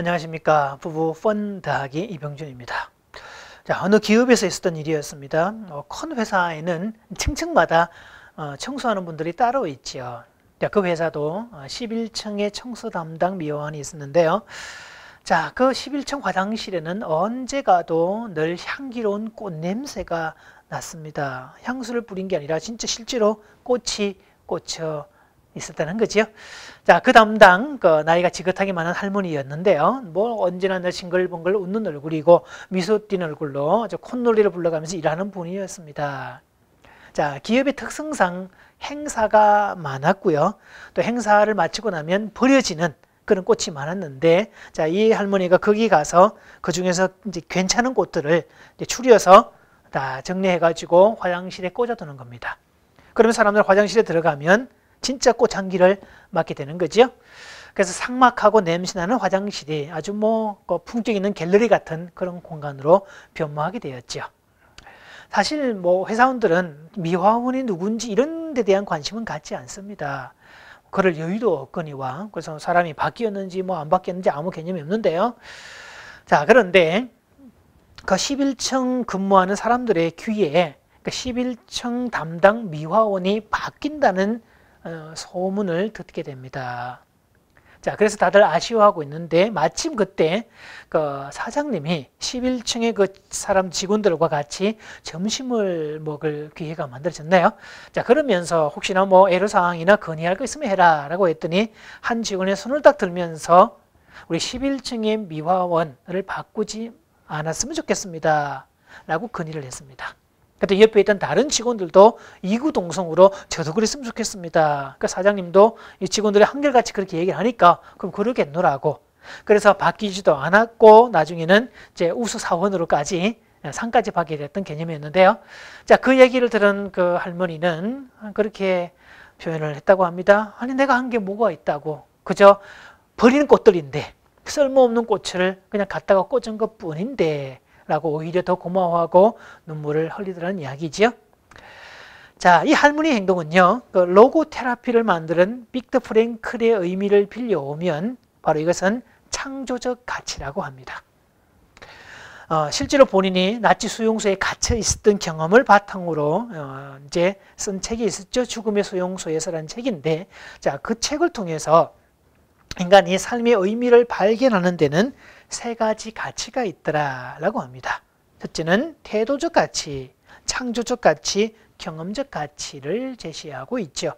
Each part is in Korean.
안녕하십니까 부부 펀 더하기 이병준입니다. 자 어느 기업에서 있었던 일이었습니다. 어, 큰 회사에는 층층마다 어, 청소하는 분들이 따로 있죠. 자, 그 회사도 11층에 어, 청소 담당 미화원이 있었는데요. 자, 그 11층 화장실에는 언제 가도 늘 향기로운 꽃 냄새가 났습니다. 향수를 뿌린 게 아니라 진짜 실제로 꽃이 꽂혀 있었다는 거죠. 자, 그 담당, 그 나이가 지긋하게 많은 할머니였는데요. 뭐 언제나 늘 싱글벙글 웃는 얼굴이고 미소 띈 얼굴로 콧노래를 불러가면서 일하는 분이었습니다. 자, 기업의 특성상 행사가 많았고요. 또 행사를 마치고 나면 버려지는 그런 꽃이 많았는데, 자, 이 할머니가 거기 가서 그 중에서 이제 괜찮은 꽃들을 이제 추려서 다 정리해가지고 화장실에 꽂아두는 겁니다. 그러면 사람들 화장실에 들어가면 진짜 꽃향기를 맡게 되는 거죠. 그래서 상막하고 냄새나는 화장실이 아주 뭐그 풍경 있는 갤러리 같은 그런 공간으로 변모하게 되었죠. 사실 뭐 회사원들은 미화원이 누군지 이런 데 대한 관심은 갖지 않습니다. 그럴 여유도 없거니와 그래서 사람이 바뀌었는지 뭐 안 바뀌었는지 아무 개념이 없는데요. 자 그런데 그 11층 근무하는 사람들의 귀에 그 11층 담당 미화원이 바뀐다는 어, 소문을 듣게 됩니다. 자, 그래서 다들 아쉬워하고 있는데 마침 그때 그 사장님이 11층의 그 사람 직원들과 같이 점심을 먹을 기회가 만들어졌나요? 자, 그러면서 혹시나 뭐 애로사항이나 건의할 거 있으면 해라라고 했더니 한 직원의 손을 딱 들면서 우리 11층의 미화원을 바꾸지 않았으면 좋겠습니다. 라고 건의를 했습니다. 그때 옆에 있던 다른 직원들도 이구동성으로 저도 그랬으면 좋겠습니다. 그 사장님도 이 직원들이 한결같이 그렇게 얘기를 하니까 그럼 그러겠노라고. 그래서 바뀌지도 않았고 나중에는 이제 우수 사원으로까지 상까지 받게 됐던 개념이었는데요. 자, 그 얘기를 들은 그 할머니는 그렇게 표현을 했다고 합니다. 아니 내가 한 게 뭐가 있다고. 그저 버리는 꽃들인데 쓸모없는 꽃을 그냥 갖다가 꽂은 것 뿐인데 라고 오히려 더 고마워하고 눈물을 흘리더라는 이야기지요. 자, 이 할머니 행동은요, 그 로고 테라피를 만드는 빅터 프랭클의 의미를 빌려오면 바로 이것은 창조적 가치라고 합니다. 어, 실제로 본인이 나치 수용소에 갇혀 있었던 경험을 바탕으로 어, 이제 쓴 책이 있었죠. 죽음의 수용소에서라는 책인데, 자, 그 책을 통해서 인간이 삶의 의미를 발견하는 데는 세 가지 가치가 있더라라고 합니다. 첫째는 태도적 가치, 창조적 가치, 경험적 가치를 제시하고 있죠.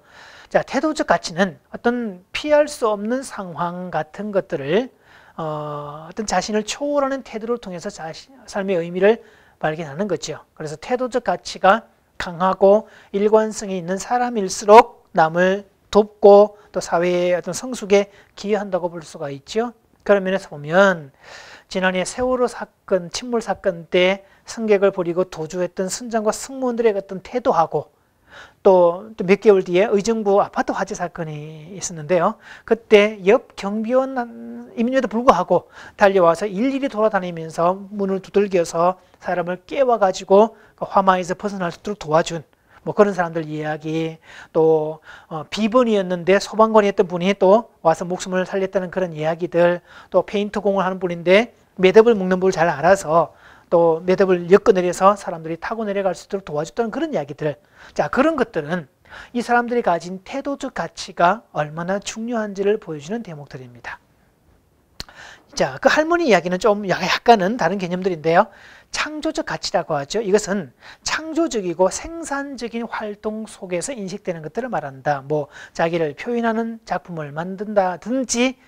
자, 태도적 가치는 어떤 피할 수 없는 상황 같은 것들을 어, 어떤 자신을 초월하는 태도를 통해서 자신, 삶의 의미를 발견하는 거죠. 그래서 태도적 가치가 강하고 일관성이 있는 사람일수록 남을 돕고 또 사회의 어떤 성숙에 기여한다고 볼 수가 있죠. 그런 면에서 보면 지난해 세월호 사건, 침몰 사건 때 승객을 버리고 도주했던 선장과 승무원들의 어떤 태도하고 또 몇 개월 뒤에 의정부 아파트 화재 사건이 있었는데요. 그때 옆 경비원임에도 불구하고 달려와서 일일이 돌아다니면서 문을 두들겨서 사람을 깨워가지고 그 화마에서 벗어날 수 있도록 도와준 뭐 그런 사람들 이야기 또 어, 비번이었는데 소방관이었던 분이 또 와서 목숨을 살렸다는 그런 이야기들 또 페인트 공을 하는 분인데 매듭을 묶는 법을 잘 알아서 또 매듭을 엮어내려서 사람들이 타고 내려갈 수 있도록 도와줬다는 그런 이야기들 자 그런 것들은 이 사람들이 가진 태도적 가치가 얼마나 중요한지를 보여주는 대목들입니다. 자, 그 할머니 이야기는 좀 약간은 다른 개념들인데요. 창조적 가치라고 하죠. 이것은 창조적이고 생산적인 활동 속에서 인식되는 것들을 말한다. 뭐 자기를 표현하는 작품을 만든다든지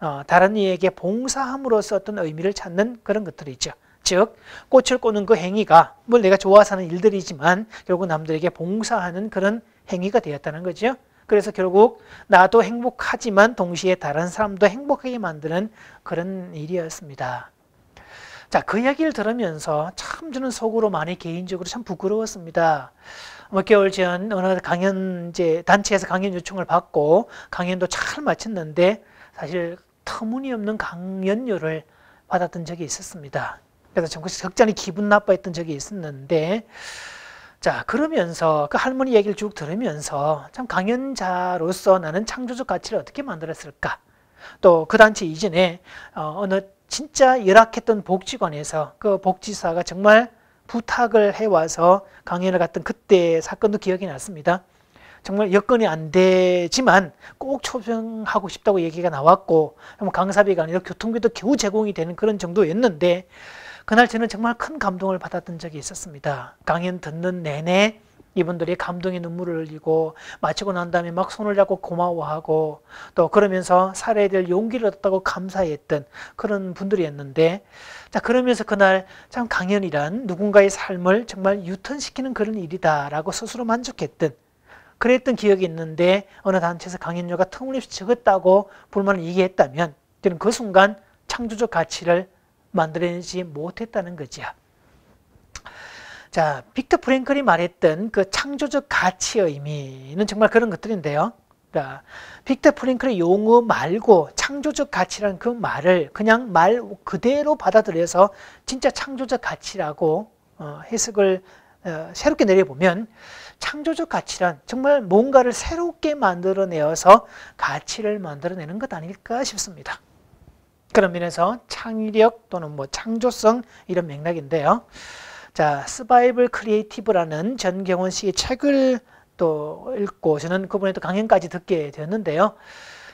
어, 다른 이에게 봉사함으로써 어떤 의미를 찾는 그런 것들이죠. 즉 꽃을 꽂는 그 행위가 뭐 내가 좋아서 하는 일들이지만 결국 남들에게 봉사하는 그런 행위가 되었다는 거죠. 그래서 결국 나도 행복하지만 동시에 다른 사람도 행복하게 만드는 그런 일이었습니다. 자, 그 이야기를 들으면서 참 저는 속으로 많이 개인적으로 참 부끄러웠습니다. 몇 개월 전 어느 강연 이제 단체에서 강연 요청을 받고 강연도 잘 마쳤는데 사실 터무니없는 강연료를 받았던 적이 있었습니다. 그래서 정 적잖이 기분 나빠했던 적이 있었는데 자 그러면서 그 할머니 얘기를 쭉 들으면서 참 강연자로서 나는 창조적 가치를 어떻게 만들었을까 또그 단체 이전에 어, 어느 진짜 열악했던 복지관에서 그 복지사가 정말 부탁을 해와서 강연을 갔던 그때 사건도 기억이 났습니다. 정말 여건이 안 되지만 꼭 초청하고 싶다고 얘기가 나왔고 강사비가 아니라 교통비도 겨우 제공이 되는 그런 정도였는데 그날 저는 정말 큰 감동을 받았던 적이 있었습니다. 강연 듣는 내내 이분들이 감동의 눈물을 흘리고 마치고 난 다음에 막 손을 잡고 고마워하고 또 그러면서 살아야 될 용기를 얻었다고 감사했던 그런 분들이었는데 자 그러면서 그날 참 강연이란 누군가의 삶을 정말 유턴시키는 그런 일이다라고 스스로 만족했던 그랬던 기억이 있는데 어느 단체에서 강연료가 터무니없이 적었다고 불만을 얘기했다면 저는 그 순간 창조적 가치를 만들어내지 못했다는 거죠. 자, 빅터 프랭클이 말했던 그 창조적 가치의 의미는 정말 그런 것들인데요. 자, 빅터 프랭클의 용어 말고 창조적 가치라는 그 말을 그냥 말 그대로 받아들여서 진짜 창조적 가치라고 어, 해석을 어, 새롭게 내려보면 창조적 가치란 정말 뭔가를 새롭게 만들어내어서 가치를 만들어내는 것 아닐까 싶습니다. 그런 면에서 창의력 또는 뭐 창조성 이런 맥락인데요. 자, 스바이벌 크리에이티브라는 전경원 씨의 책을 또 읽고 저는 그분의 또 강연까지 듣게 되었는데요.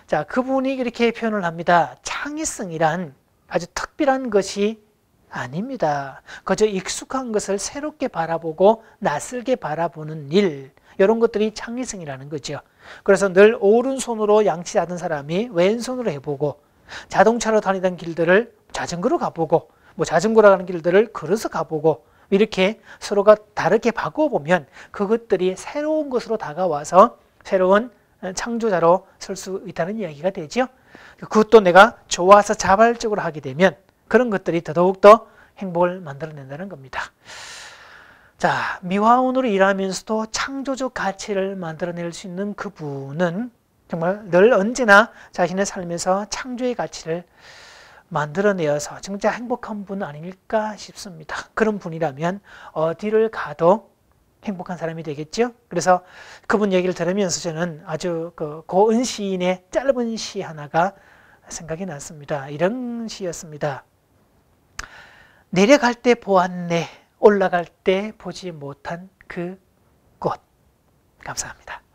자, 그분이 이렇게 표현을 합니다. 창의성이란 아주 특별한 것이 아닙니다. 그저 익숙한 것을 새롭게 바라보고 낯설게 바라보는 일, 이런 것들이 창의성이라는 거죠. 그래서 늘 오른손으로 양치하던 사람이 왼손으로 해보고 자동차로 다니던 길들을 자전거로 가보고 뭐 자전거로 가는 길들을 걸어서 가보고 이렇게 서로가 다르게 바꿔보면 그것들이 새로운 것으로 다가와서 새로운 창조자로 설 수 있다는 이야기가 되죠. 그것도 내가 좋아서 자발적으로 하게 되면 그런 것들이 더더욱더 행복을 만들어낸다는 겁니다. 자, 미화원으로 일하면서도 창조적 가치를 만들어낼 수 있는 그분은 정말 늘 언제나 자신의 삶에서 창조의 가치를 만들어내어서 진짜 행복한 분 아닐까 싶습니다. 그런 분이라면 어디를 가도 행복한 사람이 되겠죠. 그래서 그분 얘기를 들으면서 저는 아주 그 고은 시인의 짧은 시 하나가 생각이 났습니다. 이런 시였습니다. 내려갈 때 보았네, 올라갈 때 보지 못한 그 꽃. 감사합니다.